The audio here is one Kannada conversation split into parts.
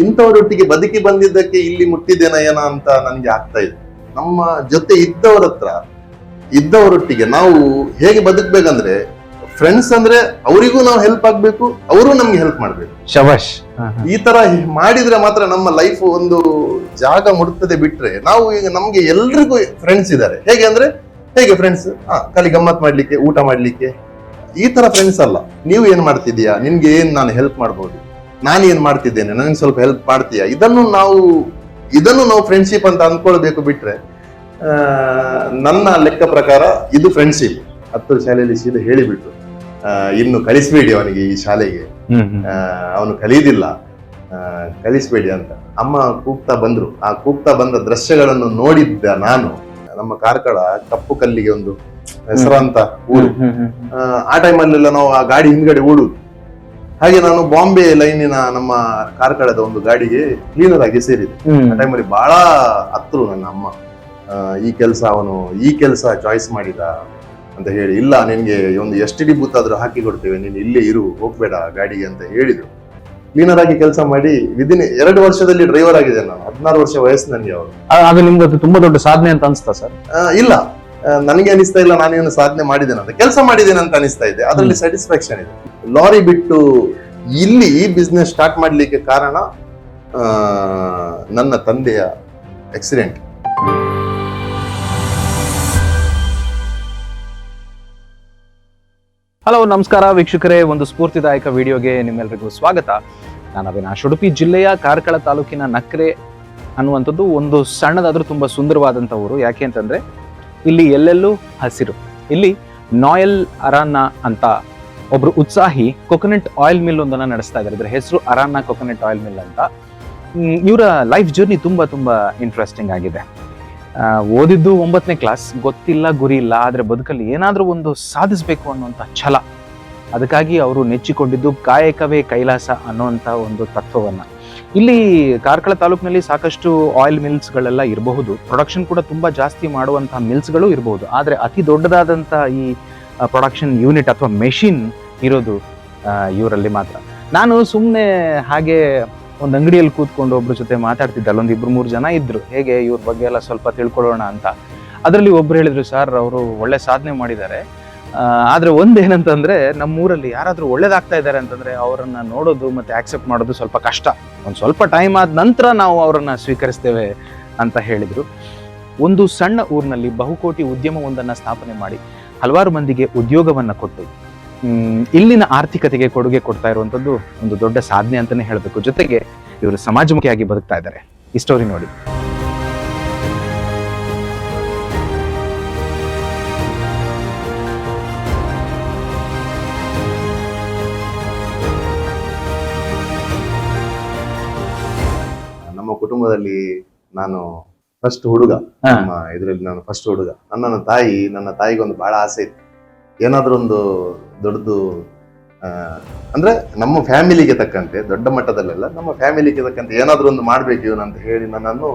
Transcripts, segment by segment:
ಇಂಥವರೊಟ್ಟಿಗೆ ಬದುಕಿ ಬಂದಿದ್ದಕ್ಕೆ ಇಲ್ಲಿ ಮುಟ್ಟಿದ್ದೇನಯ್ಯನ ಅಂತ ನನಗೆ ಆಗ್ತಾ ಇದೆ. ನಮ್ಮ ಜೊತೆ ಇದ್ದವರ ಹತ್ರ ಇದ್ದವರೊಟ್ಟಿಗೆ ನಾವು ಹೇಗೆ ಬದುಕ್ಬೇಕಂದ್ರೆ ಫ್ರೆಂಡ್ಸ್ ಅಂದ್ರೆ ಅವರಿಗೂ ನಾವು ಹೆಲ್ಪ್ ಆಗ್ಬೇಕು ಅವರು ನಮ್ಗೆ ಹೆಲ್ಪ್ ಮಾಡ್ಬೇಕು. ಶಬಶ್ ಈ ತರ ಮಾಡಿದ್ರೆ ಮಾತ್ರ ನಮ್ಮ ಲೈಫ್ ಒಂದು ಜಾಗ ಮುಟ್ತದೆ ಬಿಟ್ರೆ ನಾವು ಈಗ ನಮ್ಗೆ ಎಲ್ರಿಗೂ ಫ್ರೆಂಡ್ಸ್ ಇದ್ದಾರೆ. ಹೇಗೆ ಅಂದ್ರೆ ಹೇಗೆ ಫ್ರೆಂಡ್ಸ್ ಹಾ ಖಾಲಿ ಗಮ್ಮತ್ ಮಾಡ್ಲಿಕ್ಕೆ ಊಟ ಮಾಡ್ಲಿಕ್ಕೆ. ಈ ತರ ಫ್ರೆಂಡ್ಸ್ ಅಲ್ಲ. ನೀವು ಏನ್ ಮಾಡ್ತಿದ್ಯಾ ನಿಮ್ಗೆ ಏನ್ ನಾನು ಹೆಲ್ಪ್ ಮಾಡ್ಬೋದು? ನಾನು ಏನ್ ಮಾಡ್ತಿದ್ದೇನೆ? ನನಗೆ ಸ್ವಲ್ಪ ಹೆಲ್ಪ್ ಮಾಡ್ತೀಯಾ? ಇದನ್ನು ನಾವು ಇದನ್ನು ನಾವು ಫ್ರೆಂಡ್ಶಿಪ್ ಅಂತ ಅಂದ್ಕೊಳ್ಬೇಕು ಬಿಟ್ರೆ ಆ, ನನ್ನ ಲೆಕ್ಕ ಪ್ರಕಾರ ಇದು ಫ್ರೆಂಡ್ಶಿಪ್ ಹತ್ತು ಶಾಲೆಯಲ್ಲಿ ಸೀದಾ ಹೇಳಿಬಿಟ್ಟು ಆ, ಇನ್ನು ಕಲಿಸ್ಬೇಡಿ ಅವನಿಗೆ ಈ ಶಾಲೆಗೆ. ಅವನು ಕಲಿಯುದಿಲ್ಲ ಕಲಿಸ್ಬೇಡಿ ಅಂತ. ಅಮ್ಮ ಕೂಗ್ತಾ ಬಂದ್ರು. ಆ ಕೂಗ್ತಾ ಬಂದ ದೃಶ್ಯಗಳನ್ನು ನೋಡಿದ್ದ ನಾನು. ನಮ್ಮ ಕಾರ್ಕಳ ಕಪ್ಪು ಕಲ್ಲಿಗೆ ಒಂದು ಹೆಸರಾಂತ ಊರು. ಆ, ಆ ಟೈಮಲ್ಲೆಲ್ಲ ನಾವು ಆ ಗಾಡಿ ಹಿಂದ್ಗಡೆ ಓಡುದು. ಹಾಗೆ ನಾನು ಬಾಂಬೆ ಲೈನಿನ ನಮ್ಮ ಕಾರ್ಕಳದ ಒಂದು ಗಾಡಿಗೆ ಕ್ಲೀನರ್ ಆಗಿ ಸೇರಿದೆ. ಆ ಟೈಮಲ್ಲಿ ಬಹಳ ಹತ್ರು ನನ್ನ ಅಮ್ಮ. ಆ, ಈ ಕೆಲಸ ಅವನು ಈ ಕೆಲಸ ಚಾಯ್ಸ್ ಮಾಡಿದ ಅಂತ ಹೇಳಿ ಇಲ್ಲ ನಿನ್ಗೆ ಒಂದು ಎಸ್ ಟಿ ಡಿ ಬೂತ್ ಆದ್ರೂ ಹಾಕಿ ಕೊಡ್ತೇವೆ ನೀನು ಇಲ್ಲೇ ಇರು ಹೋಗ್ಬೇಡ ಗಾಡಿಗೆ ಅಂತ ಹೇಳಿದ್ರು. ಕ್ಲೀನರ್ ಆಗಿ ಕೆಲಸ ಮಾಡಿ ವಿದಿನ್ ಎರಡು ವರ್ಷದಲ್ಲಿ ಡ್ರೈವರ್ ಆಗಿದೆ ನಾನು ಹದಿನಾರು ವರ್ಷ ವಯಸ್ಸು ನನಗೆ ಅವರು ಅದು ನಿಮ್ಗೆ ಅದು ತುಂಬಾ ದೊಡ್ಡ ಸಾಧನೆ ಅಂತ ಅನ್ಸ್ತಾ ಸರ್? ಆ, ಇಲ್ಲ. ನನಗೆ ಅನಿಸ್ತಾ ಇಲ್ಲ ನಾನೇನು ಸಾಧನೆ ಮಾಡಿದ್ದೇನೆ ಅಂತ. ಕೆಲಸ ಮಾಡಿದ್ದೇನೆ ಅಂತ ಅನಿಸ್ತಾ ಇದೆ. ಅದರಲ್ಲಿ ಸ್ಯಾಟಿಸ್ಫ್ಯಾಕ್ಷನ್ ಇದೆ. ಲಾರಿ ಬಿಟ್ಟು ಇಲ್ಲಿ ಈ ಬಿಸ್ನೆಸ್ ಸ್ಟಾರ್ಟ್ ಮಾಡ್ಲಿಕ್ಕೆ ಕಾರಣ ನನ್ನ ತಂದೆಯ ಆಕ್ಸಿಡೆಂಟ್ ಹಲೋ ನಮಸ್ಕಾರ ವೀಕ್ಷಕರೇ. ಒಂದು ಸ್ಫೂರ್ತಿದಾಯಕ ವಿಡಿಯೋಗೆ ನಿಮ್ಮೆಲ್ಲರಿಗೂ ಸ್ವಾಗತ. ನಾನು ಅವಿನಾಶ್ ಉಡುಪಿ ಜಿಲ್ಲೆಯ ಕಾರ್ಕಳ ತಾಲೂಕಿನ ನಕ್ರೆ ಅನ್ನುವಂಥದ್ದು ಒಂದು ಸಣ್ಣದಾದ್ರೂ ತುಂಬಾ ಸುಂದರವಾದಂಥ ಊರು. ಯಾಕೆ ಅಂತಂದ್ರೆ ಇಲ್ಲಿ ಎಲ್ಲೆಲ್ಲೂ ಹಸಿರು. ಇಲ್ಲಿ ನಾಯಲ್ ಅರಾನ್ನ ಅಂತ ಒಬ್ರು ಉತ್ಸಾಹಿ ಕೊಕೊನಟ್ ಆಯಿಲ್ ಮಿಲ್ ಒಂದನ್ನ ನಡೆಸ್ತಾ ಇದ್ದಾರೆ ಇದ್ರ ಹೆಸರು ಅರಾನ ಕೊಕೊನಟ್ ಆಯಿಲ್ ಮಿಲ್ ಅಂತ. ಇವರ ಲೈಫ್ ಜರ್ನಿ ತುಂಬಾ ತುಂಬಾ ಇಂಟ್ರೆಸ್ಟಿಂಗ್ ಆಗಿದೆ. ಓದಿದ್ದು ಒಂಬತ್ತನೇ ಕ್ಲಾಸ್ ಗೊತ್ತಿಲ್ಲ ಗುರಿ ಇಲ್ಲ, ಆದರೆ ಬದುಕಲ್ಲಿ ಏನಾದರೂ ಒಂದು ಸಾಧಿಸಬೇಕು ಅನ್ನುವಂಥ ಛಲ. ಅದಕ್ಕಾಗಿ ಅವರು ನೆಚ್ಚಿಕೊಂಡಿದ್ದು ಕಾಯಕವೇ ಕೈಲಾಸ ಅನ್ನುವಂಥ ಒಂದು ತತ್ವವನ್ನ. ಇಲ್ಲಿ ಕಾರ್ಕಳ ತಾಲೂಕಿನಲ್ಲಿ ಸಾಕಷ್ಟು ಆಯಿಲ್ ಮಿಲ್ಸ್ಗಳೆಲ್ಲ ಇರಬಹುದು. ಪ್ರೊಡಕ್ಷನ್ ಕೂಡ ತುಂಬಾ ಜಾಸ್ತಿ ಮಾಡುವಂತಹ ಮಿಲ್ಸ್ಗಳು ಇರಬಹುದು. ಆದರೆ ಅತಿ ದೊಡ್ಡದಾದಂಥ ಈ ಪ್ರೊಡಕ್ಷನ್ ಯೂನಿಟ್ ಅಥವಾ ಮೆಷಿನ್ ಇರೋದು ಇವರಲ್ಲಿ ಮಾತ್ರ. ನಾನು ಸುಮ್ಮನೆ ಹಾಗೆ ಒಂದು ಅಂಗಡಿಯಲ್ಲಿ ಕೂತ್ಕೊಂಡು ಒಬ್ರ ಜೊತೆ ಮಾತಾಡ್ತಿದ್ದೆ. ಅಲ್ಲೊಂದು ಇಬ್ರು ಮೂರು ಜನ ಇದ್ರು. ಹೇಗೆ ಇವ್ರ ಬಗ್ಗೆ ಎಲ್ಲ ಸ್ವಲ್ಪ ತಿಳ್ಕೊಳ್ಳೋಣ ಅಂತ. ಅದರಲ್ಲಿ ಒಬ್ರು ಹೇಳಿದ್ರು, ಸರ್, ಅವರು ಒಳ್ಳೆ ಸಾಧನೆ ಮಾಡಿದ್ದಾರೆ. ಆದ್ರೆ ಒಂದು ಏನಂತಂದರೆ ನಮ್ಮೂರಲ್ಲಿ ಯಾರಾದರೂ ಒಳ್ಳೇದಾಗ್ತಾ ಇದ್ದಾರೆ ಅಂತಂದರೆ ಅವರನ್ನು ನೋಡೋದು ಮತ್ತು ಆಕ್ಸೆಪ್ಟ್ ಮಾಡೋದು ಸ್ವಲ್ಪ ಕಷ್ಟ. ಒಂದು ಸ್ವಲ್ಪ ಟೈಮ್ ಆದ ನಂತರ ನಾವು ಅವರನ್ನು ಸ್ವೀಕರಿಸ್ತೇವೆ ಅಂತ ಹೇಳಿದರು. ಒಂದು ಸಣ್ಣ ಊರಿನಲ್ಲಿ ಬಹುಕೋಟಿ ಉದ್ಯಮವೊಂದನ್ನು ಸ್ಥಾಪನೆ ಮಾಡಿ ಹಲವಾರು ಮಂದಿಗೆ ಉದ್ಯೋಗವನ್ನು ಕೊಟ್ಟು ಇಲ್ಲಿನ ಆರ್ಥಿಕತೆಗೆ ಕೊಡುಗೆ ಕೊಡ್ತಾ ಇರುವಂಥದ್ದು ಒಂದು ದೊಡ್ಡ ಸಾಧನೆ ಅಂತಲೇ ಹೇಳಬೇಕು. ಜೊತೆಗೆ ಇವರು ಸಮಾಜಮುಖಿಯಾಗಿ ಬದುಕ್ತಾ ಇದ್ದಾರೆ. ಈ ಸ್ಟೋರಿ ನೋಡಿ. ಕುಟುಂಬದಲ್ಲಿ ನಾನು ಫಸ್ಟ್ ಹುಡುಗ. ನಮ್ಮ ಇದರಲ್ಲಿ ನಾನು ಫಸ್ಟ್ ಹುಡುಗ. ನನ್ನ ತಾಯಿ ನನ್ನ ತಾಯಿಗೆ ಒಂದು ಬಹಳ ಆಸೆ ಇತ್ತು. ಏನಾದ್ರೂ ಒಂದು ದೊಡ್ಡದು ಅಂದ್ರೆ ನಮ್ಮ ಫ್ಯಾಮಿಲಿಗೆ ತಕ್ಕಂತೆ ದೊಡ್ಡ ಮಟ್ಟದಲ್ಲೆಲ್ಲ ನಮ್ಮ ಫ್ಯಾಮಿಲಿಗೆ ತಕ್ಕಂತೆ ಏನಾದ್ರೂ ಒಂದು ಮಾಡ್ಬೇಕು ಇವನು ಅಂತ ಹೇಳಿ ನನ್ನನ್ನು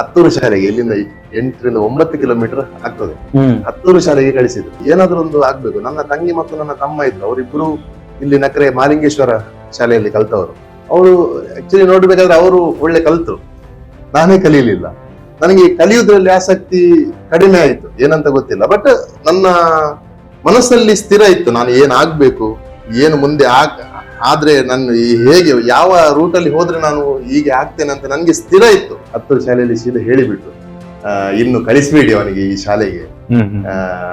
ಹತ್ತೂರು ಶಾಲೆಗೆ ಇಲ್ಲಿಂದ ಎಂಟರಿಂದ ಒಂಬತ್ತು ಕಿಲೋಮೀಟರ್ ಆಗ್ತದೆ. ಹತ್ತೂರು ಶಾಲೆಗೆ ಕಳಿಸಿದ್ರು. ಏನಾದ್ರೂ ಒಂದು ಆಗ್ಬೇಕು. ನನ್ನ ತಂಗಿ ಮತ್ತು ನನ್ನ ತಮ್ಮ ಇದ್ರು ಅವರಿಬ್ಬರು ಇಲ್ಲಿ ನಕರೆ ಮಾಲಿಂಗೇಶ್ವರ ಶಾಲೆಯಲ್ಲಿ ಕಲ್ತವರು. ಅವರು ಆಕ್ಚುಲಿ ನೋಡ್ಬೇಕಾದ್ರೆ ಅವರು ಒಳ್ಳೆ ಕಲ್ತರು. ನಾನೇ ಕಲಿಯಲಿಲ್ಲ. ನನಗೆ ಕಲಿಯುವುದರಲ್ಲಿ ಆಸಕ್ತಿ ಕಡಿಮೆ ಆಯಿತು. ಏನಂತ ಗೊತ್ತಿಲ್ಲ. ಬಟ್ ನನ್ನ ಮನಸ್ಸಲ್ಲಿ ಸ್ಥಿರ ಇತ್ತು. ನಾನು ಏನಾಗಬೇಕು ಆಗ್ಬೇಕು ಏನು ಮುಂದೆ ಆಗ ಆದ್ರೆ ನಾನು ಈ ಹೇಗೆ ಯಾವ ರೂಟಲ್ಲಿ ಹೋದ್ರೆ ನಾನು ಹೀಗೆ ಆಗ್ತೇನೆ ಅಂತ ನನಗೆ ಸ್ಥಿರ ಇತ್ತು. ಹತ್ತು ಶಾಲೆಯಲ್ಲಿ ಸೀದಾ ಹೇಳಿಬಿಟ್ಟು ಇನ್ನು ಕಲಿಸ್ಬೇಡಿ ಅವನಿಗೆ ಈ ಶಾಲೆಗೆ.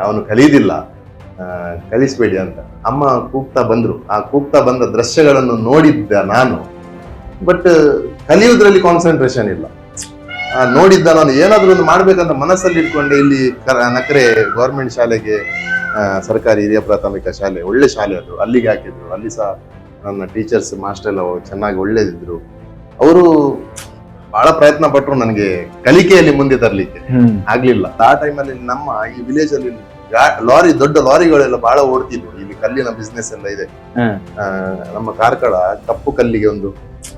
ಅವನು ಕಲಿಯುದಿಲ್ಲ ಕಲಿಸ್ಬೇಡಿ ಅಂತ. ಅಮ್ಮ ಕೂಗ್ತಾ ಬಂದ್ರು. ಆ ಕೂಗ್ತಾ ಬಂದ ದೃಶ್ಯಗಳನ್ನು ನೋಡಿದ್ದ ನಾನು. ಬಟ್ ಕಲಿಯುವುದರಲ್ಲಿ ಕಾನ್ಸಂಟ್ರೇಷನ್ ಇಲ್ಲ. ನೋಡಿದ್ದ ನಾನು ಏನಾದರೂ ಒಂದು ಮಾಡಬೇಕಂತ ಮನಸ್ಸಲ್ಲಿ ಇಟ್ಕೊಂಡೆ ಇಲ್ಲಿ ಕ- ನಕರೆ ಗೌರ್ಮೆಂಟ್ ಶಾಲೆಗೆ ಸರ್ಕಾರಿ ಹಿರಿಯ ಪ್ರಾಥಮಿಕ ಶಾಲೆ ಒಳ್ಳೆ ಶಾಲೆ ಅದು. ಅಲ್ಲಿಗೆ ಹಾಕಿದ್ರು. ಅಲ್ಲಿ ಸಹ ನನ್ನ ಟೀಚರ್ಸ್ ಮಾಸ್ಟರ್ ಎಲ್ಲ ಚೆನ್ನಾಗಿ ಒಳ್ಳೇದಿದ್ರು. ಅವರು ಬಹಳ ಪ್ರಯತ್ನ ಪಟ್ಟರು ನನಗೆ ಕಲಿಕೆಯಲ್ಲಿ ಮುಂದೆ ತರಲಿಕ್ಕೆ. ಆಗ್ಲಿಲ್ಲ. ಆ ಟೈಮಲ್ಲಿ ನಮ್ಮ ಈ ವಿಲೇಜ್ ಅಲ್ಲಿ ಲಾರಿ ದೊಡ್ಡ ಲಾರಿಗಳೆಲ್ಲ ಬಹಳ ಓಡ್ತಿದ್ವು. ಕಲ್ಲಿನ ಬಿಸ್ನೆಸ್ ಎಲ್ಲ ಇದೆ. ನಮ್ಮ ಕಾರ್ಕಳ ಕಪ್ಪು ಕಲ್ಲಿಗೆ ಒಂದು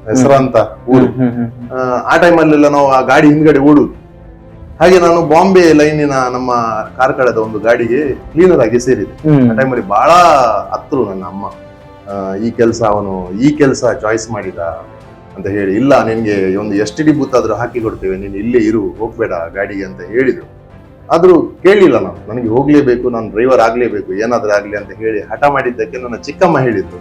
ಹೆಸರಾಂತ ಊರು. ಆ, ಟೈಮ್ ಟೈಮಲ್ಲೆಲ್ಲ ನಾವು ಆ ಗಾಡಿ ಹಿಂದ್ಗಡೆ ಓಡುದು. ಹಾಗೆ ನಾನು ಬಾಂಬೆ ಲೈನಿನ ನಮ್ಮ ಕಾರ್ಕಳದ ಒಂದು ಗಾಡಿಗೆ ಕ್ಲೀನರ್ ಆಗಿ ಸೇರಿದೆ. ಆ ಟೈಮಲ್ಲಿ ಬಹಳ ಹತ್ರು ನನ್ನ ಅಮ್ಮ. ಈ ಕೆಲಸ ಅವನು ಈ ಕೆಲಸ ಚಾಯ್ಸ್ ಮಾಡಿದ ಅಂತ ಹೇಳಿ ಇಲ್ಲ ನಿನ್ಗೆ ಒಂದು ಎಸ್ ಟಿ ಡಿ ಬೂತ್ ಆದ್ರೂ ಹಾಕಿ ಕೊಡ್ತೇವೆ ನೀನು ಇಲ್ಲೇ ಇರು ಹೋಗ್ಬೇಡ ಗಾಡಿಗೆ ಅಂತ ಹೇಳಿದ್ರು. ಆದ್ರೂ ಕೇಳಲಿಲ್ಲ ನಾನು. ನನಗೆ ಹೋಗ್ಲೇಬೇಕು ನಾನು ಡ್ರೈವರ್ ಆಗ್ಲೇಬೇಕು ಏನಾದ್ರೂ ಆಗ್ಲಿ ಅಂತ ಹೇಳಿ ಹಠ ಮಾಡಿದ್ದಕ್ಕೆ ನನ್ನ ಚಿಕ್ಕಮ್ಮ ಹೇಳಿದ್ದು.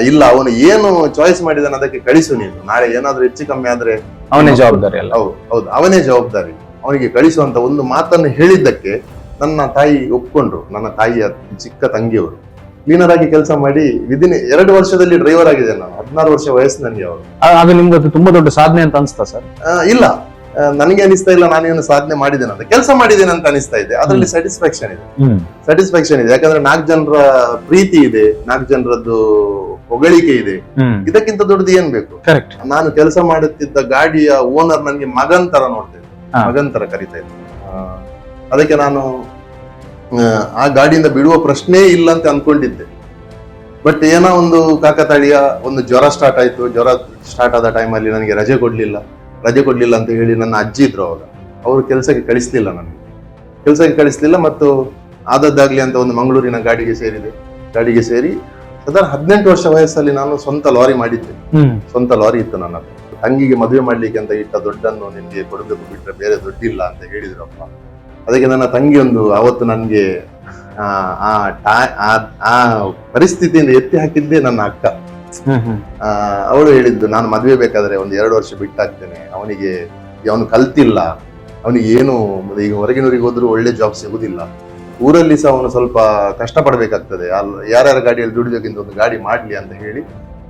ಇಲ್ಲ ಅವನು ಏನು ಚಾಯ್ಸ್ ಮಾಡಿದಾನ ಅದಕ್ಕೆ ಕಳಿಸು ನೀನು. ನಾಳೆ ಏನಾದ್ರೂ ಹೆಚ್ಚು ಕಮ್ಮಿ ಆದ್ರೆ ಅವನೇ ಜವಾಬ್ದಾರಿ ಅಲ್ಲ. ಹೌದು ಹೌದು ಅವನೇ ಜವಾಬ್ದಾರಿ. ಅವನಿಗೆ ಕಳಿಸುವಂತ ಒಂದು ಮಾತನ್ನು ಹೇಳಿದ್ದಕ್ಕೆ ನನ್ನ ತಾಯಿ ಒಪ್ಕೊಂಡ್ರು. ನನ್ನ ತಾಯಿಯ ಚಿಕ್ಕ ತಂಗಿಯವರು. ಕ್ಲೀನರ್ ಆಗಿ ಕೆಲಸ ಮಾಡಿ ವಿದಿನ್ ಎರಡು ವರ್ಷದಲ್ಲಿ ಡ್ರೈವರ್ ಆಗಿದೆ ನಾನು. ಹದಿನಾರು ವರ್ಷ ವಯಸ್ಸು ನನಗೆ ಅವರು ಅದು ನಿಮ್ಗೆ ತುಂಬಾ ದೊಡ್ಡ ಸಾಧನೆ ಅಂತ ಅನ್ಸ್ತಾ ಸರ್? ಆ, ಇಲ್ಲ. ನನಗೆ ಅನಿಸ್ತಾ ಇಲ್ಲ ನಾನೇನು ಸಾಧನೆ ಮಾಡಿದ್ದೇನೆ ಅಂತ. ಕೆಲಸ ಮಾಡಿದ್ದೇನೆ ಅಂತ ಅನಿಸ್ತಾ ಇದೆ. ಅದರಲ್ಲಿ ಸ್ಯಾಟಿಸ್ಫ್ಯಾಕ್ಷನ್ ಇದೆ. ಸ್ಯಾಟಿಸ್ಫ್ಯಾಕ್ಷನ್ ಇದೆ. ಯಾಕಂದ್ರೆ ನಾಲ್ಕು ಜನರ ಪ್ರೀತಿ ಇದೆ ನಾಲ್ಕು ಜನರದ್ದು ಹೊಗಳಿಕೆ ಇದೆ. ಇದಕ್ಕಿಂತ ದೊಡ್ಡದು ಏನ್ ಬೇಕು? ನಾನು ಕೆಲಸ ಮಾಡುತ್ತಿದ್ದ ಗಾಡಿಯ ಓನರ್ ನನಗೆ ಮಗನ್ ತರ ನೋಡ್ತೇನೆ. ಮಗನ್ ತರ ಕರಿತಾ ಇದ್ದೆ ಅದಕ್ಕೆ ನಾನು ಆ, ಆ ಗಾಡಿಯಿಂದ ಬಿಡುವ ಪ್ರಶ್ನೆ ಇಲ್ಲ ಅಂತ ಅನ್ಕೊಂಡಿದ್ದೆ. ಬಟ್ ಏನೋ ಒಂದು ಕಾಕತಾಳಿಯ ಒಂದು ಜ್ವರ ಸ್ಟಾರ್ಟ್ ಆಯ್ತು. ಜ್ವರ ಸ್ಟಾರ್ಟ್ ಆದ ಟೈಮಲ್ಲಿ ನನಗೆ ರಜೆ ಕೊಡ್ಲಿಲ್ಲ. ರಜೆ ಕೊಡಲಿಲ್ಲ ಅಂತ ಹೇಳಿ ನನ್ನ ಅಜ್ಜಿ ಇದ್ರು ಅವಾಗ. ಅವರು ಕೆಲಸಕ್ಕೆ ಕಳಿಸ್ಲಿಲ್ಲ ನನಗೆ. ಕೆಲಸಕ್ಕೆ ಕಳಿಸ್ಲಿಲ್ಲ ಮತ್ತು ಆದದ್ದಾಗಲಿ ಅಂತ ಒಂದು ಮಂಗಳೂರಿನ ಗಾಡಿಗೆ ಸೇರಿದೆ. ಗಾಡಿಗೆ ಸೇರಿ ಸದಾ ಹದಿನೆಂಟು ವರ್ಷ ವಯಸ್ಸಲ್ಲಿ ನಾನು ಸ್ವಂತ ಲಾರಿ ಮಾಡಿದ್ದೆ. ಸ್ವಂತ ಲಾರಿ ಇತ್ತು ನನ್ನ ತಂಗಿಗೆ ಮದುವೆ ಮಾಡ್ಲಿಕ್ಕೆ ಅಂತ ಇಟ್ಟ ದೊಡ್ಡನ್ನು ನಿಮಗೆ ಕೊಡಬೇಕು ಬಿಟ್ರೆ ಬೇರೆ ದುಡ್ಡಿಲ್ಲ ಅಂತ ಹೇಳಿದ್ರು ಅಪ್ಪ ಅದಕ್ಕೆ ನನ್ನ ತಂಗಿ ಒಂದು ಅವತ್ತು ನನಗೆ ಆ ಪರಿಸ್ಥಿತಿಯಿಂದ ಎತ್ತಿ ಹಾಕಿದ್ದೆ ನನ್ನ ಅಕ್ಕ. ಅವಳು ಹೇಳಿದ್ದು ನಾನು ಮದುವೆ ಬೇಕಾದ್ರೆ ಒಂದು ಎರಡು ವರ್ಷ ಬಿಟ್ಟಾಗ್ತೇನೆ. ಅವನಿಗೆ ಅವನು ಕಲ್ತಿಲ್ಲ. ಅವನಿಗೆ ಏನು ಈಗ ಹೊರಗಿನವರಿಗೆ ಹೋದ್ರೂ ಒಳ್ಳೆ ಜಾಬ್ ಸಿಗುದಿಲ್ಲ. ಊರಲ್ಲಿ ಸಹ ಅವನು ಸ್ವಲ್ಪ ಕಷ್ಟ ಪಡಬೇಕಾಗ್ತದೆ ಅಲ್ಲಿ ಯಾರ್ಯಾರ ಗಾಡಿಯಲ್ಲಿ ದುಡಿಯೋಕ್ಕಿಂತ ಒಂದು ಗಾಡಿ ಮಾಡ್ಲಿ ಅಂತ ಹೇಳಿ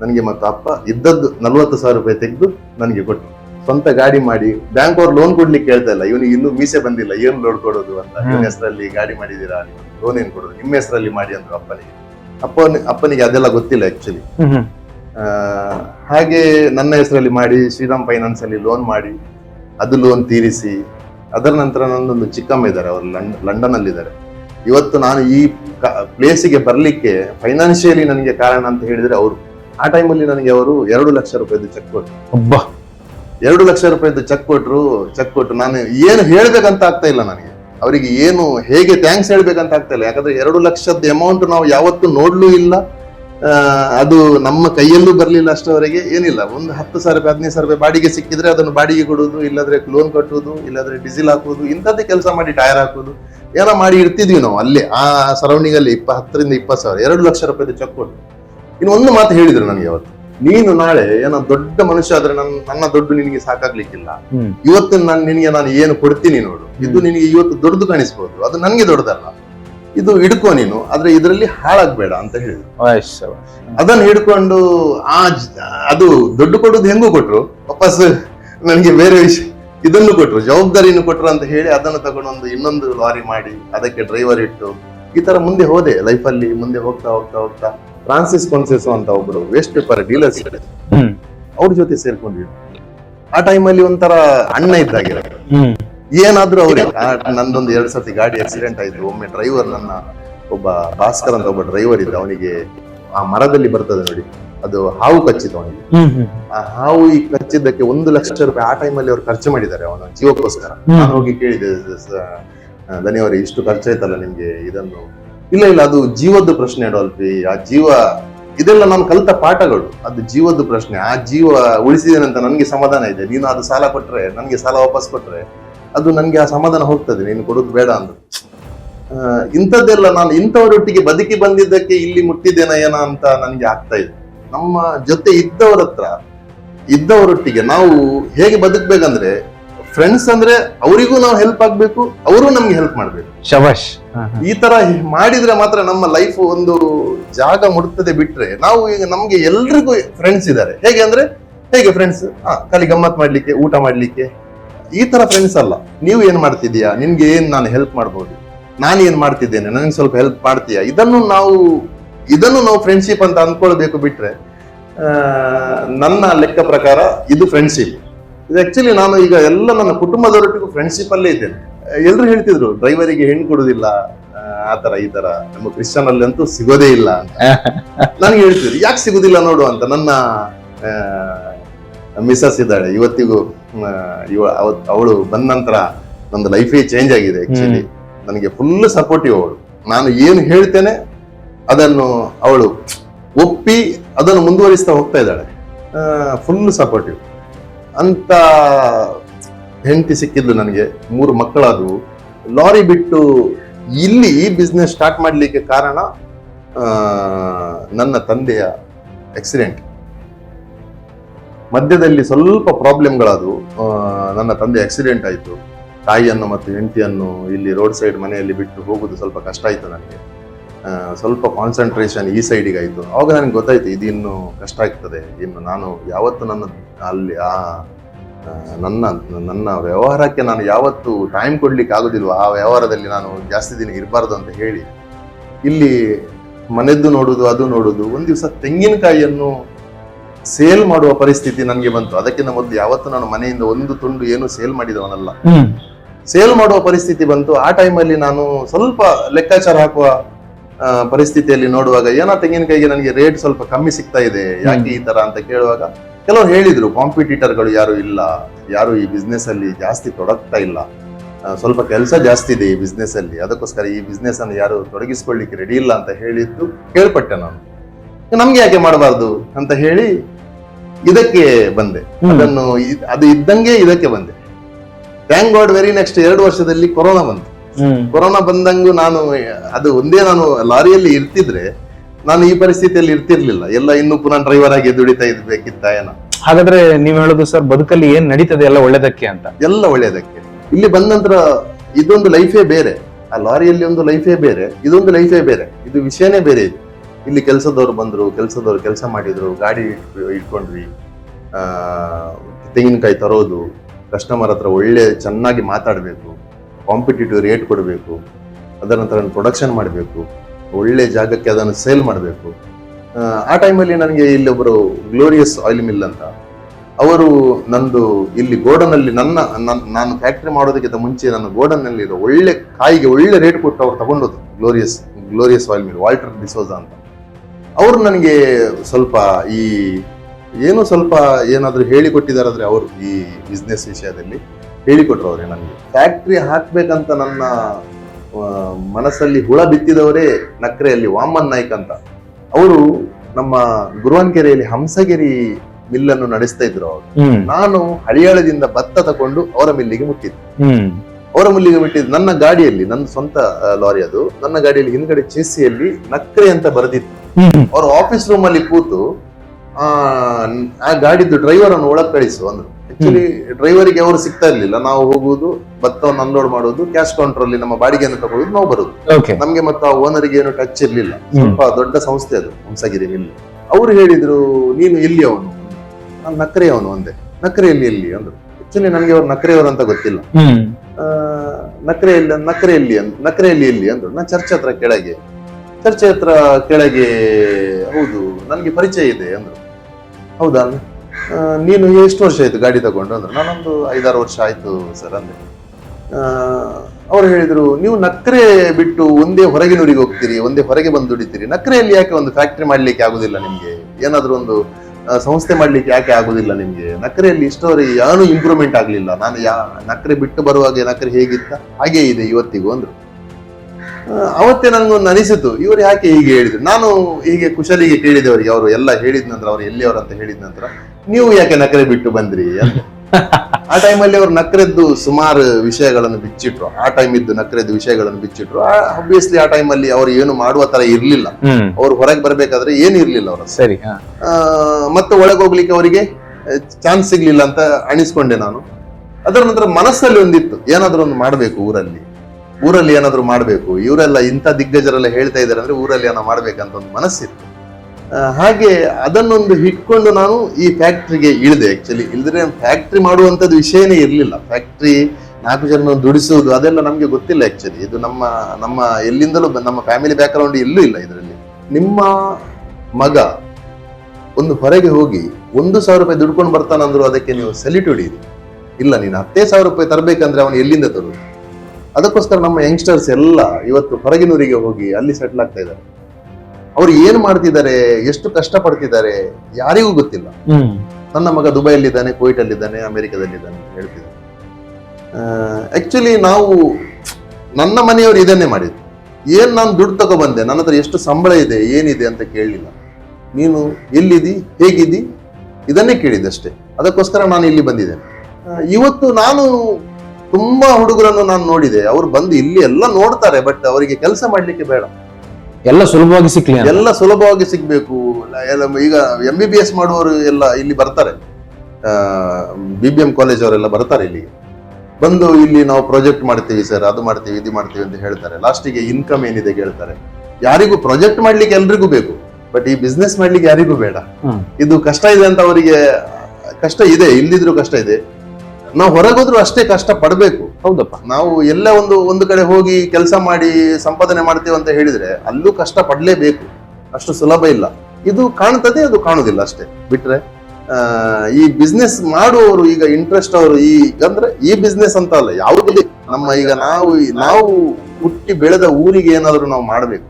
ನನಗೆ ಮತ್ತು ಅಪ್ಪ ಇದ್ದದ್ದು ನಲ್ವತ್ತು ಸಾವಿರ ರೂಪಾಯಿ ತೆಗೆದು ನನಗೆ ಕೊಟ್ಟು ಸ್ವಂತ ಗಾಡಿ ಮಾಡಿ ಬ್ಯಾಂಕ್ ಅವ್ರು ಲೋನ್ ಕೊಡ್ಲಿಕ್ಕೆ ಹೇಳ್ತಾ ಇಲ್ಲ. ಇವನಿಗೆ ಇನ್ನೂ ಮೀಸೆ ಬಂದಿಲ್ಲ. ಏನು ಲೋಡ್ ಕೊಡೋದು ಅಂತ. ನಿಮ್ಮ ಇವನ ಹೆಸರಲ್ಲಿ ಗಾಡಿ ಮಾಡಿದ್ದೀರಾ? ಲೋನ್ ಏನು ಕೊಡೋದು? ನಿಮ್ಮ ಹೆಸರಲ್ಲಿ ಮಾಡಿ ಅಂದ್ರು ಅಪ್ಪನಿಗೆ. ಅಪ್ಪನ ಅಪ್ಪನಿಗೆ ಅದೆಲ್ಲ ಗೊತ್ತಿಲ್ಲ ಆಕ್ಚುಲಿ ಆ, ಹಾಗೆ ನನ್ನ ಹೆಸರಲ್ಲಿ ಮಾಡಿ ಶ್ರೀರಾಮ್ ಫೈನಾನ್ಸ್ ಅಲ್ಲಿ ಲೋನ್ ಮಾಡಿ ಅದು ಲೋನ್ ತೀರಿಸಿ ಅದರ ನಂತರ ನನ್ನೊಂದು ಚಿಕ್ಕಮ್ಮ ಇದ್ದಾರೆ ಅವರು ಲಂಡನ್ ಅಲ್ಲಿ ಇದ್ದಾರೆ ಇವತ್ತು ನಾನು ಈ ಪ್ಲೇಸಿಗೆ ಬರ್ಲಿಕ್ಕೆ ಫೈನಾನ್ಷಿಯಲಿ ನನಗೆ ಕಾರಣ ಅಂತ ಹೇಳಿದ್ರೆ ಅವರು. ಆ ಟೈಮಲ್ಲಿ ನನಗೆ ಅವರು ಎರಡು ಲಕ್ಷ ರೂಪಾಯಿದು ಚೆಕ್ ಕೊಟ್ಟರು ಎರಡು ಲಕ್ಷ ರೂಪಾಯಿದು ಚೆಕ್ ಕೊಟ್ರು ಚೆಕ್ ಕೊಟ್ಟರು ನಾನು ಏನು ಹೇಳ್ಬೇಕಂತ ಆಗ್ತಾ ಇಲ್ಲ ನನಗೆ. ಅವರಿಗೆ ಏನು, ಹೇಗೆ ಥ್ಯಾಂಕ್ಸ್ ಹೇಳ್ಬೇಕಂತ ಆಗ್ತಾ ಇಲ್ಲ. ಯಾಕಂದ್ರೆ ಎರಡು ಲಕ್ಷದ ಅಮೌಂಟ್ ನಾವು ಯಾವತ್ತೂ ನೋಡ್ಲೂ ಇಲ್ಲ. ಅದು ನಮ್ಮ ಕೈಯಲ್ಲೂ ಬರಲಿಲ್ಲ ಅಷ್ಟವರೆಗೆ ಏನಿಲ್ಲ. ಒಂದು ಹತ್ತು ಸಾವಿರ ರೂಪಾಯಿ, ಹದಿನೈದು ಸಾವಿರ ರೂಪಾಯಿ ಬಾಡಿಗೆ ಸಿಕ್ಕಿದ್ರೆ ಅದನ್ನು ಬಾಡಿಗೆ ಕೊಡುವುದು, ಇಲ್ಲಾದ್ರೆ ಲೋನ್ ಕಟ್ಟುವುದು, ಇಲ್ಲಾದ್ರೆ ಡೀಸೆಲ್ ಹಾಕೋದು ಇಂಥದ್ದೇ ಕೆಲಸ ಮಾಡಿ ಟೈರ್ ಹಾಕೋದು ಏನೋ ಮಾಡಿ ಇರ್ತಿದ್ವಿ ನಾವು ಅಲ್ಲೇ, ಆ ಸರೌಂಡಿಂಗಲ್ಲಿ ಇಪ್ಪ ಹತ್ತರಿಂದ ಇಪ್ಪತ್ತು ಸಾವಿರ, ಎರಡು ಲಕ್ಷ ರೂಪಾಯಿದು ಚೆಕ್ ಕೊಟ್ಟು. ಇನ್ನು ಒಂದು ಮಾತು ಹೇಳಿದರು ನನಗೆ ಅವತ್ತು ನೀನು ನಾಳೆ ಏನೋ ದೊಡ್ಡ ಮನುಷ್ಯ ಆದ್ರೆ ನನ್ನ ನನ್ನ ದೊಡ್ಡ ನಿನಗೆ ಸಾಕಾಗ್ಲಿಕ್ಕಿಲ್ಲ. ಇವತ್ತು ನಾನು ನಿನಗೆ ನಾನು ಏನು ಕೊಡ್ತೀನಿ ನೋಡು. ಇದು ನಿನಗೆ ಇವತ್ತು ದೊಡ್ಡದು ಕಾಣಿಸ್ಬೋದು. ಅದು ನನಗೆ ದೊಡ್ಡದಲ್ಲ. ಇದು ಹಿಡ್ಕೋ ನೀನು ಆದ್ರೆ ಇದರಲ್ಲಿ ಹಾಳಾಗ್ಬೇಡ ಅಂತ ಹೇಳಿದ್ರು ಅದನ್ನ ಹಿಡ್ಕೊಂಡು ಆ ಅದು ದುಡ್ಡು ಕೊಡೋದು ಹೆಂಗು ಕೊಟ್ರು? ವಾಪಸ್ ನನಗೆ ಬೇರೆ ವಿಷಯ ಇದನ್ನು ಕೊಟ್ರು ಜವಾಬ್ದಾರಿಯನ್ನು ಕೊಟ್ರು ಅಂತ ಹೇಳಿ ಅದನ್ನು ತಗೊಂಡು ಒಂದು ಇನ್ನೊಂದು ಲಾರಿ ಮಾಡಿ ಅದಕ್ಕೆ ಡ್ರೈವರ್ ಇಟ್ಟು ಈ ತರ ಮುಂದೆ ಹೋದೆ ಲೈಫಲ್ಲಿ ಮುಂದೆ ಹೋಗ್ತಾ ಹೋಗ್ತಾ ಹೋಗ್ತಾ. ಫ್ರಾನ್ಸಿಸ್ ಕೊನ್ಸೆಸೋ ಅಂತ ಒಬ್ರು ವೇಸ್ಟ್ ಪೇಪರ್ ಡೀಲರ್ಸ್ ಅವ್ರ ಜೊತೆ ಸೇರ್ಕೊಂಡಿದ್ರು. ಆ ಟೈಮಲ್ಲಿ ಒಂಥರ ಅಣ್ಣ ಇದ್ದಾಗಿರ. ಏನಾದ್ರು ಏನಾದ್ರೂ ಅವ್ರೆ ನಂದೊಂದು ಎರಡು ಸತಿ ಗಾಡಿ ಆಕ್ಸಿಡೆಂಟ್ ಆಯ್ತು ಒಮ್ಮೆ ಡ್ರೈವರ್ ನನ್ನ ಒಬ್ಬ ಭಾಸ್ಕರ್ ಅಂತ ಒಬ್ಬ ಡ್ರೈವರ್ ಇದ್ದ ಅವನಿಗೆ ಆ ಮರದಲ್ಲಿ ಬರ್ತದೆ ನೋಡಿ ಅದು ಹಾವು ಕಚ್ಚಿತು ಅವನಿಗೆ. ಆ ಹಾವು ಈ ಕಚ್ಚಿದ್ದಕ್ಕೆ ಒಂದು ಲಕ್ಷ ರೂಪಾಯಿ ಆ ಟೈಮಲ್ಲಿ ಅವ್ರು ಖರ್ಚು ಮಾಡಿದ್ದಾರೆ ಅವನ ಜೀವಕ್ಕೋಸ್ಕರ. ನಾನು ಹೋಗಿ ಕೇಳಿದೆ ಧನ್ಯವರೇ ಇಷ್ಟು ಖರ್ಚಾಯ್ತಲ್ಲ ನಿಮ್ಗೆ ಇದನ್ನು ಇಲ್ಲ ಇಲ್ಲ, ಅದು ಜೀವದ್ದು ಪ್ರಶ್ನೆ ಅಡೋಲ್ರಿ ಆ ಜೀವ, ಇದೆಲ್ಲ ನಾನು ಕಲಿತ ಪಾಠಗಳು. ಅದು ಜೀವದ್ದು ಪ್ರಶ್ನೆ. ಆ ಜೀವ ಉಳಿಸಿದ್ದೇನೆ ಅಂತ ನನಗೆ ಸಮಾಧಾನ ಇದೆ. ನೀನು ಅದು ಸಾಲ ಕೊಟ್ಟರೆ ನನಗೆ ಸಾಲ ವಾಪಸ್ ಕೊಟ್ಟರೆ ಅದು ನನಗೆ ಆ ಸಮಾಧಾನ ಹೋಗ್ತದೆ. ನೀನು ಕೊಡೋದು ಬೇಡ ಅಂದ್ರೆ ಇಂಥದ್ದೆಲ್ಲ ನಾನು ಇಂಥವರೊಟ್ಟಿಗೆ ಬದುಕಿ ಬಂದಿದ್ದಕ್ಕೆ ಇಲ್ಲಿ ಮುಟ್ಟಿದ್ದೇನ ಏನ ಅಂತ ನನಗೆ ಆಗ್ತಾ ಇದೆ ನಮ್ಮ ಜೊತೆ ಇದ್ದವರ ಹತ್ರ, ಇದ್ದವರೊಟ್ಟಿಗೆ ನಾವು ಹೇಗೆ ಬದುಕಬೇಕಂದ್ರೆ ಫ್ರೆಂಡ್ಸ್ ಅಂದ್ರೆ ಅವರಿಗೂ ನಾವು ಹೆಲ್ಪ್ ಆಗ್ಬೇಕು, ಅವರು ನಮ್ಗೆ ಹೆಲ್ಪ್ ಮಾಡ್ಬೇಕು. ಶಬಾಷ್. ಈ ತರ ಮಾಡಿದ್ರೆ ಮಾತ್ರ ನಮ್ಮ ಲೈಫ್ ಒಂದು ಜಾಗ ಮುಡುತ್ತದೆ ಬಿಟ್ರೆ ನಾವು ಈಗ ನಮ್ಗೆ ಎಲ್ರಿಗೂ ಫ್ರೆಂಡ್ಸ್ ಇದ್ದಾರೆ. ಹೇಗೆ ಅಂದ್ರೆ, ಹೇಗೆ ಫ್ರೆಂಡ್ಸ್ ಹಾ ಖಾಲಿ ಗಮ್ಮತ್ ಮಾಡ್ಲಿಕ್ಕೆ, ಊಟ ಮಾಡ್ಲಿಕ್ಕೆ. ಈ ತರ ಫ್ರೆಂಡ್ಸ್ ಅಲ್ಲ. ನೀವು ಏನ್ ಮಾಡ್ತಿದ್ಯಾ ನಿನ್ಗೆ ಏನ್ ನಾನು ಹೆಲ್ಪ್ ಮಾಡ್ಬೋದು? ನಾನು ಏನ್ ಮಾಡ್ತಿದ್ದೇನೆ? ನನಗೆ ಸ್ವಲ್ಪ ಹೆಲ್ಪ್ ಮಾಡ್ತೀಯಾ? ಇದನ್ನು ನಾವು ಇದನ್ನು ನಾವು ಫ್ರೆಂಡ್ಶಿಪ್ ಅಂತ ಅಂದ್ಕೊಳ್ಬೇಕು ಬಿಟ್ರೆ ನನ್ನ ಲೆಕ್ಕ ಪ್ರಕಾರ ಇದು ಫ್ರೆಂಡ್ಶಿಪ್ ಇದು ಆಕ್ಚುಲಿ ನಾನು ಈಗ ಎಲ್ಲ ನನ್ನ ಕುಟುಂಬದವರೊಟ್ಟಿಗೂ ಫ್ರೆಂಡ್ಶಿಪ್ ಅಲ್ಲೇ ಇದ್ದೇನೆ. ಎಲ್ಲರೂ ಹೇಳ್ತಿದ್ರು ಡ್ರೈವರಿಗೆ ಹೆಣ್ಣು ಕೊಡುದಿಲ್ಲ ಆ, ತರ ಈ ತರ. ನಮ್ಮ ಕ್ರಿಶ್ಚಿಯನ್ ಅಲ್ಲಿ ಅಂತೂ ಸಿಗೋದೇ ಇಲ್ಲ ಅಂತ. ನನಗೆ ಹೇಳ್ತಿದ್ರು ಯಾಕೆ ಸಿಗುದಿಲ್ಲ ನೋಡು ಅಂತ? ನನ್ನ ಮಿಸಸ್ ಇದ್ದಾಳೆ. ಇವತ್ತಿಗೂ ಅವಳು ಬಂದ ನಂತರ ನಂದು ಲೈಫೇ ಚೇಂಜ್ ಆಗಿದೆ ಆಕ್ಚುಲಿ ನನಗೆ ಫುಲ್ ಸಪೋರ್ಟಿವ್ ಅವಳು. ನಾನು ಏನು ಹೇಳ್ತೇನೆ ಅದನ್ನು ಅವಳು ಒಪ್ಪಿ ಅದನ್ನು ಮುಂದುವರಿಸ್ತಾ ಹೋಗ್ತಾ ಇದ್ದಾಳೆ. ಫುಲ್ ಸಪೋರ್ಟಿವ್ ಅಂತ ಹೆಂಡತಿ ಸಿಕ್ಕಿದ್ಲು ನನಗೆ ಮೂರು ಮಕ್ಕಳಾದವು. ಲಾರಿ ಬಿಟ್ಟು ಇಲ್ಲಿ ಬಿಸ್ನೆಸ್ ಸ್ಟಾರ್ಟ್ ಮಾಡಲಿಕ್ಕೆ ಕಾರಣ ನನ್ನ ತಂದೆಯ ಆಕ್ಸಿಡೆಂಟ್ ಮಧ್ಯದಲ್ಲಿ ಸ್ವಲ್ಪ ಪ್ರಾಬ್ಲಮ್ಗಳಾದವು ನನ್ನ ತಂದೆ ಆಕ್ಸಿಡೆಂಟ್ ಆಯಿತು. ತಾಯಿಯನ್ನು ಮತ್ತು ಹೆಂಡತಿಯನ್ನು ಇಲ್ಲಿ ರೋಡ್ ಸೈಡ್ ಮನೆಯಲ್ಲಿ ಬಿಟ್ಟು ಹೋಗೋದು ಸ್ವಲ್ಪ ಕಷ್ಟ ಆಯಿತು ನನಗೆ. ಸ್ವಲ್ಪ ಕಾನ್ಸಂಟ್ರೇಷನ್ ಈ ಸೈಡಿಗೆ ಆಯಿತು. ಆವಾಗ ನನಗೆ ಗೊತ್ತಾಯ್ತು ಇದು ಇನ್ನು ಕಷ್ಟ ಆಗ್ತದೆ. ಇನ್ನು ನಾನು ಯಾವತ್ತು ನನ್ನ ಅಲ್ಲಿ ಆ, ನನ್ನ ನನ್ನ ವ್ಯವಹಾರಕ್ಕೆ ನಾನು ಯಾವತ್ತು ಟೈಮ್ ಕೊಡ್ಲಿಕ್ಕೆ ಆಗೋದಿಲ್ವ ಆ ವ್ಯವಹಾರದಲ್ಲಿ ನಾನು ಜಾಸ್ತಿ ದಿನ ಇರಬಾರ್ದು ಅಂತ ಹೇಳಿ ಇಲ್ಲಿ ಮನೆದ್ದು ನೋಡುದು ಅದು ನೋಡೋದು ಒಂದು ದಿವಸ ತೆಂಗಿನಕಾಯಿಯನ್ನು ಸೇಲ್ ಮಾಡುವ ಪರಿಸ್ಥಿತಿ ನನಗೆ ಬಂತು. ಅದಕ್ಕಿಂತ ಮೊದಲು ಯಾವತ್ತು ನಾನು ಮನೆಯಿಂದ ಒಂದು ತುಂಡು ಏನು ಸೇಲ್ ಮಾಡಿದವನಲ್ಲ. ಸೇಲ್ ಮಾಡುವ ಪರಿಸ್ಥಿತಿ ಬಂತು. ಆ ಟೈಮಲ್ಲಿ ನಾನು ಸ್ವಲ್ಪ ಲೆಕ್ಕಾಚಾರ ಹಾಕುವ ಆ, ಪರಿಸ್ಥಿತಿಯಲ್ಲಿ ನೋಡುವಾಗ ಏನೋ ತೆಂಗಿನಕಾಯಿಗೆ ನನಗೆ ರೇಟ್ ಸ್ವಲ್ಪ ಕಮ್ಮಿ ಸಿಗ್ತಾ ಇದೆ ಯಾಕೆ ಈ ತರ ಅಂತ ಕೇಳುವಾಗ ಕೆಲವರು ಹೇಳಿದ್ರು ಕಾಂಪಿಟೀಟರ್ಗಳು ಯಾರು ಇಲ್ಲ ಯಾರು ಈ ಬಿಸ್ನೆಸ್ ಅಲ್ಲಿ ಜಾಸ್ತಿ ತೊಡಗ್ತಾ ಇಲ್ಲ. ಸ್ವಲ್ಪ ಕೆಲಸ ಜಾಸ್ತಿ ಇದೆ ಈ ಬಿಸ್ನೆಸ್ ಅಲ್ಲಿ ಅದಕ್ಕೋಸ್ಕರ ಈ ಬಿಸ್ನೆಸ್ ಅನ್ನು ಯಾರು ತೊಡಗಿಸ್ಕೊಳ್ಳಿಕ್ಕೆ ರೆಡಿ ಇಲ್ಲ ಅಂತ ಹೇಳಿದ್ದು ಕೇಳ್ಪಟ್ಟೆ ನಾನು. ನಮ್ಗೆ ಯಾಕೆ ಮಾಡಬಾರ್ದು ಅಂತ ಹೇಳಿ ಇದಕ್ಕೆ ಬಂದೆ. ಅದನ್ನು ಅದು ಇದ್ದಂಗೆ ಇದಕ್ಕೆ ಬಂದೆ. ಥ್ಯಾಂಕ್ ಗಾಡ್ ವೆರಿ ನೆಕ್ಸ್ಟ್ ಎರಡು ವರ್ಷದಲ್ಲಿ ಕೊರೋನಾ ಬಂತು. ಕೊರೋನಾ ಬಂದಂಗೂ ನಾನು ಅದು ಒಂದೇ ನಾನು ಲಾರಿಯಲ್ಲಿ ಇರ್ತಿದ್ರೆ ನಾನು ಈ ಪರಿಸ್ಥಿತಿಯಲ್ಲಿ ಇರ್ತಿರ್ಲಿಲ್ಲ. ಎಲ್ಲ ಇನ್ನು ಪುನಃ ಡ್ರೈವರ್ ಆಗಿ ದುಡಿತಾ ಇದ್ಬೇಕಿತ್ತ ಏನೋ. ಹಾಗಾದ್ರೆ ನೀವ್ ಹೇಳೋದು ಸರ್ ಬದುಕಲ್ಲಿ ಏನ್ ನಡೀತದೆ? ಎಲ್ಲ ಒಳ್ಳೇದಕ್ಕೆ ಅಂತ. ಎಲ್ಲ ಒಳ್ಳೇದಕ್ಕೆ. ಇಲ್ಲಿ ಬಂದ ನಂತರ ಇದೊಂದು ಲೈಫೇ ಬೇರೆ. ಆ ಲಾರಿಯಲ್ಲಿ ಒಂದು ಲೈಫೇ ಬೇರೆ ಇದೊಂದು ಲೈಫೇ ಬೇರೆ. ಇದು ವಿಷಯನೇ ಬೇರೆ ಇದು. ಇಲ್ಲಿ ಕೆಲಸದವ್ರು ಬಂದ್ರು ಕೆಲಸದವ್ರು ಕೆಲಸ ಮಾಡಿದ್ರು ಗಾಡಿ ಇಟ್- ಇಟ್ಕೊಂಡ್ವಿ ಆ, ತೆಂಗಿನಕಾಯಿ ತರೋದು ಕಸ್ಟಮರ್ ಹತ್ರ ಒಳ್ಳೆ ಚೆನ್ನಾಗಿ ಮಾತಾಡಬೇಕು ಕಾಂಪಿಟೇಟಿವ್ ರೇಟ್ ಕೊಡಬೇಕು ಅದರ ನಂತರ ಪ್ರೊಡಕ್ಷನ್ ಮಾಡಬೇಕು. ಒಳ್ಳೆ ಜಾಗಕ್ಕೆ ಅದನ್ನು ಸೇಲ್ ಮಾಡಬೇಕು. ಆ ಟೈಮಲ್ಲಿ ನನಗೆ ಇಲ್ಲಿ ಒಬ್ಬರು ಗ್ಲೋರಿಯಸ್ ಆಯಿಲ್ ಮಿಲ್ ಅಂತ, ಅವರು ನಂದು ಇಲ್ಲಿ ಗೋಡನಲ್ಲಿ ನನ್ನ, ನನ್- ಫ್ಯಾಕ್ಟ್ರಿ ಮಾಡೋದಕ್ಕಿಂತ ಮುಂಚೆ ನನ್ನ ಗೋಡನ್ನಲ್ಲಿ ಇರೋ ಒಳ್ಳೆ ಕಾಯಿಗೆ ಒಳ್ಳೆ ರೇಟ್ ಕೊಟ್ಟು ಅವ್ರು ತಗೊಂಡೋದು glorious glorious oil mill Walter D'Souza ಅಂತ. ಅವರು ನನಗೆ ಸ್ವಲ್ಪ ಈ, ಏನು ಸ್ವಲ್ಪ ಏನಾದರೂ ಹೇಳಿಕೊಟ್ಟಿದ್ದಾರೆ ಅವರು ಈ ಬಿಸ್ನೆಸ್ ವಿಷಯದಲ್ಲಿ ಹೇಳಿಕೊಟ್ರು ಅವರೇ ನನಗೆ. ಫ್ಯಾಕ್ಟ್ರಿ ಹಾಕಬೇಕಂತ ನನ್ನ ಮನಸ್ಸಲ್ಲಿ ಹುಳ ಬಿತ್ತಿದವರೇ ನಕ್ರೆಯಲ್ಲಿ ವಾಮನ್ ನಾಯ್ಕ್ ಅಂತ. ಅವರು ನಮ್ಮ ಗುರುವನ್ಕೆರೆಯಲ್ಲಿ ಹಂಸಗಿರಿ ಮಿಲ್ಲನ್ನು ನಡೆಸ್ತಾ ಇದ್ರು ಅವರು. ನಾನು ಹಳಿಯಾಳದಿಂದ ಭತ್ತ ತಕೊಂಡು ಅವರ ಮಿಲ್ಲಿಗೆ ಮುಟ್ಟಿದ್ದೆ. ಅವರ ಮಿಲ್ಲಿಗೆ ಮುಟ್ಟಿದ್ದು ನನ್ನ ಗಾಡಿಯಲ್ಲಿ ನನ್ನ ಸ್ವಂತ ಲಾರಿ ಅದು ನನ್ನ ಗಾಡಿಯಲ್ಲಿ ಹಿಂದ್ಗಡೆ ಚೇಸಿಯಲ್ಲಿ ನಕ್ರೆ ಅಂತ ಬರೆದಿತ್ತು. ಅವರು ಆಫೀಸ್ ರೂಮ್ ಅಲ್ಲಿ ಕೂತು ಆ ಆ ಗಾಡಿದ್ದು ಡ್ರೈವರ್ ಅನ್ನು ಒಳಗ್ ಕಳಿಸು ಅಂದ್ರು. ಆಕ್ಚುಲಿ ಡ್ರೈವರಿಗೆ ಅವರು ಸಿಗ್ತಾ ಇರ್ಲಿಲ್ಲ. ನಾವು ಹೋಗುವುದು ಭತ್ತವನ್ನು ಅನ್ಲೋಡ್ ಮಾಡೋದು ಕ್ಯಾಶ್ ಕೌಂಟರ್ ಅಲ್ಲಿ ನಮ್ಮ ಬಾಡಿಗೆಯನ್ನು ತಗೊಳ್ಳೋದು ನಾವು ಬರುದು ನಮ್ಗೆ ಮತ್ತೆ ಆ ಓನರ್ಗೆ ಏನು ಟಚ್ ಇರ್ಲಿಲ್ಲ. ಸ್ವಲ್ಪ ದೊಡ್ಡ ಸಂಸ್ಥೆ ಅದು ಹಂಸಗಿರಿ ಮಿಲ್. ಅವರು ಹೇಳಿದ್ರು ನೀನು ಎಲ್ಲಿ ಅವನು. ನಾನು ನಕ್ರೆಯವನು ಅಂದೆ. ನಕ್ರೆಯಲ್ಲಿ ಎಲ್ಲಿ ಅಂದ್ರು. ಆಕ್ಚುಲಿ ನನಗೆ ಅವ್ರು ನಕ್ರೆಯವರು ಅಂತ ಗೊತ್ತಿಲ್ಲ. ನಕ್ರೆಯಲ್ಲಿ ನಕ್ರೆಯಲ್ಲಿ ನಕ್ರೆಯಲ್ಲಿ ಎಲ್ಲಿ ಅಂದ್ರು. ನಾನು ಚರ್ಚ್ ಹತ್ರ ಕೆಳಗೆ. ಚರ್ಚೆ ಹತ್ರ ಕೆಳಗೆ ಹೌದು ನನಗೆ ಪರಿಚಯ ಇದೆ ಅಂದ್ರು. ಹೌದಾ? ನೀನು ಎಷ್ಟು ವರ್ಷ ಆಯಿತು ಗಾಡಿ ತಗೊಂಡು ಅಂದ್ರೆ? ನಾನೊಂದು ಐದಾರು ವರ್ಷ ಆಯ್ತು ಸರ್ ಅಂದೆ. ಅವ್ರು ಹೇಳಿದ್ರು, ನೀವು ನಕ್ರೆ ಬಿಟ್ಟು ಒಂದೇ ಹೊರಗಿನೂರಿಗೆ ಹೋಗ್ತೀರಿ, ಒಂದೇ ಹೊರಗೆ ಬಂದು ದುಡಿತೀರಿ. ನಕ್ರೆಯಲ್ಲಿ ಯಾಕೆ ಒಂದು ಫ್ಯಾಕ್ಟ್ರಿ ಮಾಡ್ಲಿಕ್ಕೆ ಆಗೋದಿಲ್ಲ ನಿಮಗೆ? ಏನಾದರೂ ಒಂದು ಸಂಸ್ಥೆ ಮಾಡ್ಲಿಕ್ಕೆ ಯಾಕೆ ಆಗೋದಿಲ್ಲ ನಿಮಗೆ? ನಕ್ರೆಯಲ್ಲಿ ಇಷ್ಟವರೆಗೆ ಯಾರು ಇಂಪ್ರೂವ್ಮೆಂಟ್ ಆಗಲಿಲ್ಲ. ನಾನು ಯಾ, ನಕ್ರೆ ಬಿಟ್ಟು ಬರುವಾಗ ನಕ್ರೆ ಹೇಗಿತ್ತ? ಹಾಗೇ ಇದೆ ಇವತ್ತಿಗೂ ಅಂದರು. ಅವತ್ತೇ ನನಗೊಂದು ಅನಿಸಿತು. ಇವರು ಯಾಕೆ ಹೀಗೆ ಹೇಳಿದರು? ನಾನು ಹೀಗೆ ಕುಶಲಿಗೆ ಕೇಳಿದವರಿಗೆ, ಅವರು ಎಲ್ಲ ಹೇಳಿದ ನಂತರ, ಅವರು ಎಲ್ಲಿಯವರು ಅಂತ ಹೇಳಿದ ನಂತರ ನೀವು ಯಾಕೆ ನಕರೆ ಬಿಟ್ಟು ಬಂದ್ರಿ ಆ ಟೈಮಲ್ಲಿ ಅವರು ನಕ್ರೆದ್ದು ಸುಮಾರು ವಿಷಯಗಳನ್ನು ಬಿಚ್ಚಿಟ್ರು. ಆ ಟೈಮ್ ಇದ್ದು ನಕರೆದ್ದು ವಿಷಯಗಳನ್ನು ಬಿಚ್ಚಿಟ್ರು. ಆಬ್ವಿಯಸ್ಲಿ ಆ ಟೈಮಲ್ಲಿ ಅವ್ರು ಏನು ಮಾಡುವ ತರ ಇರ್ಲಿಲ್ಲ. ಅವ್ರು ಹೊರಗೆ ಬರ್ಬೇಕಾದ್ರೆ ಏನು ಇರ್ಲಿಲ್ಲ ಅವರ ಸರಿ. ಮತ್ತೆ ಒಳಗೆ ಹೋಗ್ಲಿಕ್ಕೆ ಅವರಿಗೆ ಚಾನ್ಸ್ ಸಿಗ್ಲಿಲ್ಲ ಅಂತ ಅಣಿಸ್ಕೊಂಡೆ ನಾನು. ಅದರ ನಂತರ ಮನಸ್ಸಲ್ಲಿ ಒಂದಿತ್ತು ಏನಾದ್ರೂ ಒಂದು ಮಾಡಬೇಕು ಊರಲ್ಲಿ. ಊರಲ್ಲಿ ಏನಾದ್ರೂ ಮಾಡಬೇಕು. ಇವರೆಲ್ಲ ಇಂಥ ದಿಗ್ಗಜರೆಲ್ಲ ಹೇಳ್ತಾ ಇದಾರೆ ಅಂದ್ರೆ ಊರಲ್ಲಿ ಏನೋ ಮಾಡ್ಬೇಕಂತ ಒಂದು ಮನಸ್ಸಿತ್ತು. ಹಾಗೆ ಅದನ್ನೊಂದು ಹಿಡ್ಕೊಂಡು ನಾನು ಈ ಫ್ಯಾಕ್ಟ್ರಿಗೆ ಇಳಿದೆ ಆ್ಯಕ್ಚುಲಿ ಇಲ್ದ್ರೆ ಫ್ಯಾಕ್ಟ್ರಿ ಮಾಡುವಂಥದ್ದು ವಿಷಯನೇ ಇರಲಿಲ್ಲ. ಫ್ಯಾಕ್ಟ್ರಿ, ನಾಲ್ಕು ಜನ ದುಡಿಸುವುದು, ಅದೆಲ್ಲ ನಮಗೆ ಗೊತ್ತಿಲ್ಲ ಆ್ಯಕ್ಚುಲಿ ಇದು ನಮ್ಮ ನಮ್ಮ ಎಲ್ಲಿಂದಲೂ ನಮ್ಮ ಫ್ಯಾಮಿಲಿ ಬ್ಯಾಕ್ಗ್ರೌಂಡ್ ಎಲ್ಲೂ ಇಲ್ಲ ಇದರಲ್ಲಿ. ನಿಮ್ಮ ಮಗ ಒಂದು ಹೊರಗೆ ಹೋಗಿ ಒಂದು ಸಾವಿರ ರೂಪಾಯಿ ದುಡ್ಕೊಂಡು ಬರ್ತಾನಂದ್ರು ಅದಕ್ಕೆ ನೀವು ಸೆಲ್ಯೂಟ್ ಹೊಡೀರಿ ಇಲ್ಲ, ನೀನು ಹತ್ತೇ ಸಾವಿರ ರೂಪಾಯಿ ತರಬೇಕಂದ್ರೆ ಅವನು ಎಲ್ಲಿಂದ ತರುವುದು ಅದಕ್ಕೋಸ್ಕರ ನಮ್ಮ ಯಂಗ್ಸ್ಟರ್ಸ್ ಎಲ್ಲ ಇವತ್ತು ಹೊರಗಿನೂರಿಗೆ ಹೋಗಿ ಅಲ್ಲಿ ಸೆಟ್ಲ್ ಆಗ್ತಾ ಇದ್ದಾರೆ. ಅವ್ರು ಏನ್ ಮಾಡ್ತಿದ್ದಾರೆ ಎಷ್ಟು ಕಷ್ಟ ಪಡ್ತಿದ್ದಾರೆ ಯಾರಿಗೂ ಗೊತ್ತಿಲ್ಲ. ನನ್ನ ಮಗ ದುಬೈಯಲ್ಲಿದ್ದಾನೆ ಕುವೈಟಲ್ಲಿದ್ದಾನೆ ಅಮೆರಿಕದಲ್ಲಿದ್ದಾನೆ ಅಂತ ಹೇಳ್ತಿದ್ದಾರೆ. ಆಕ್ಚುಲಿ ನಾವು ನನ್ನ ಮನೆಯವರು ಇದನ್ನೇ ಮಾಡಿದ್ರು. ಏನ್ ನಾನು ದುಡ್ಡು ತಗೊಬಂದೆ ನನ್ನ ಹತ್ರ ಎಷ್ಟು ಸಂಬಳ ಇದೆ ಏನಿದೆ ಅಂತ ಕೇಳಲಿಲ್ಲ ನೀನು ಎಲ್ಲಿದಿ ಹೇಗಿದ್ದಿ ಇದನ್ನೇ ಕೇಳಿದೆ ಅಷ್ಟೇ. ಅದಕ್ಕೋಸ್ಕರ ನಾನು ಇಲ್ಲಿ ಬಂದಿದ್ದೇನೆ. ಇವತ್ತು ನಾನು ತುಂಬಾ ಹುಡುಗರನ್ನು ನಾನು ನೋಡಿದೆ. ಅವ್ರು ಬಂದು ಇಲ್ಲಿ ಎಲ್ಲ ನೋಡ್ತಾರೆ ಬಟ್ ಅವರಿಗೆ ಕೆಲಸ ಮಾಡ್ಲಿಕ್ಕೆ ಬೇಡ. ಎಲ್ಲ ಸುಲಭವಾಗಿ ಸಿಕ್ಲಿ ಎಲ್ಲ ಸುಲಭವಾಗಿ ಸಿಗ್ಬೇಕು. ಈಗ ಎಂ ಬಿ ಬಿ ಎಸ್ ಮಾಡುವವರು ಎಲ್ಲ ಇಲ್ಲಿ ಬರ್ತಾರೆ. ಬಿ ಬಿ ಎಂ ಕಾಲೇಜ್ ಅವರೆಲ್ಲ ಬರ್ತಾರೆ ಇಲ್ಲಿ. ಬಂದು ಇಲ್ಲಿ ನಾವು ಪ್ರಾಜೆಕ್ಟ್ ಮಾಡ್ತೀವಿ ಸರ್ ಅದು ಮಾಡ್ತೀವಿ ಇದು ಮಾಡ್ತೀವಿ ಅಂತ ಹೇಳ್ತಾರೆ. ಲಾಸ್ಟಿಗೆ ಇನ್ಕಮ್ ಏನಿದೆ ಕೇಳ್ತಾರೆ. ಯಾರಿಗೂ ಪ್ರಾಜೆಕ್ಟ್ ಮಾಡ್ಲಿಕ್ಕೆ ಎಲ್ರಿಗೂ ಬೇಕು. ಬಟ್ ಈ ಬಿಸ್ನೆಸ್ ಮಾಡ್ಲಿಕ್ಕೆ ಯಾರಿಗೂ ಬೇಡ. ಇದು ಕಷ್ಟ ಇದೆ ಅಂತ ಅವರಿಗೆ ಕಷ್ಟ ಇದೆ ಇಲ್ದಿದ್ರು ಕಷ್ಟ ಇದೆ. ನಾವು ಹೊರಗೋದ್ರು ಅಷ್ಟೇ ಕಷ್ಟ ಪಡಬೇಕು. ಹೌದಪ್ಪ. ನಾವು ಎಲ್ಲ ಒಂದು ಒಂದು ಕಡೆ ಹೋಗಿ ಕೆಲಸ ಮಾಡಿ ಸಂಪಾದನೆ ಮಾಡ್ತೀವಿ ಅಂತ ಹೇಳಿದ್ರೆ ಅಲ್ಲೂ ಕಷ್ಟ ಪಡಲೇಬೇಕು. ಅಷ್ಟು ಸುಲಭ ಇಲ್ಲ. ಇದು ಕಾಣ್ತದೆ, ಅದು ಕಾಣುದಿಲ್ಲ ಅಷ್ಟೇ. ಬಿಟ್ರೆ ಈ ಬಿಸ್ನೆಸ್ ಮಾಡುವವರು ಈಗ ಇಂಟ್ರೆಸ್ಟ್ ಅವರು ಈ, ಅಂದ್ರೆ ಈ ಬಿಸ್ನೆಸ್ ಅಂತ ಅಲ್ಲ, ಯಾವುದೇ ನಮ್ಮ ಈಗ ನಾವು ನಾವು ಹುಟ್ಟಿ ಬೆಳೆದ ಊರಿಗೆ ಏನಾದರೂ ನಾವು ಮಾಡಬೇಕು.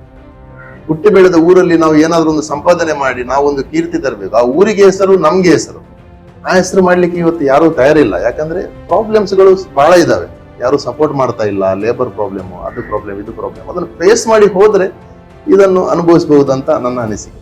ಹುಟ್ಟಿ ಬೆಳೆದ ಊರಲ್ಲಿ ನಾವು ಏನಾದರೂ ಒಂದು ಸಂಪಾದನೆ ಮಾಡಿ, ನಾವು ಒಂದು ಕೀರ್ತಿ ತರಬೇಕು. ಆ ಊರಿಗೆ ಹೆಸರು, ನಮ್ಗೆ ಹೆಸರು. ಆ ಹೆಸರು ಮಾಡ್ಲಿಕ್ಕೆ ಇವತ್ತು ಯಾರು ತಯಾರಿಲ್ಲ. ಯಾಕಂದ್ರೆ ಪ್ರಾಬ್ಲಮ್ಸ್ಗಳು ಬಹಳ ಇದಾವೆ. ಯಾರು ಸಪೋರ್ಟ್ ಮಾಡ್ತಾ ಇಲ್ಲ ಲೇಬರ್ ಪ್ರಾಬ್ಲಮ್ ಅದು ಪ್ರಾಬ್ಲಮ್ ಇದು ಪ್ರಾಬ್ಲಮ್ ಅದನ್ನು ಫೇಸ್ ಮಾಡಿ ಹೋದ್ರೆ ಇದನ್ನು ಅನುಭವಿಸಬಹುದಂತ ನನ್ನ ಅನಿಸಿಕೆ.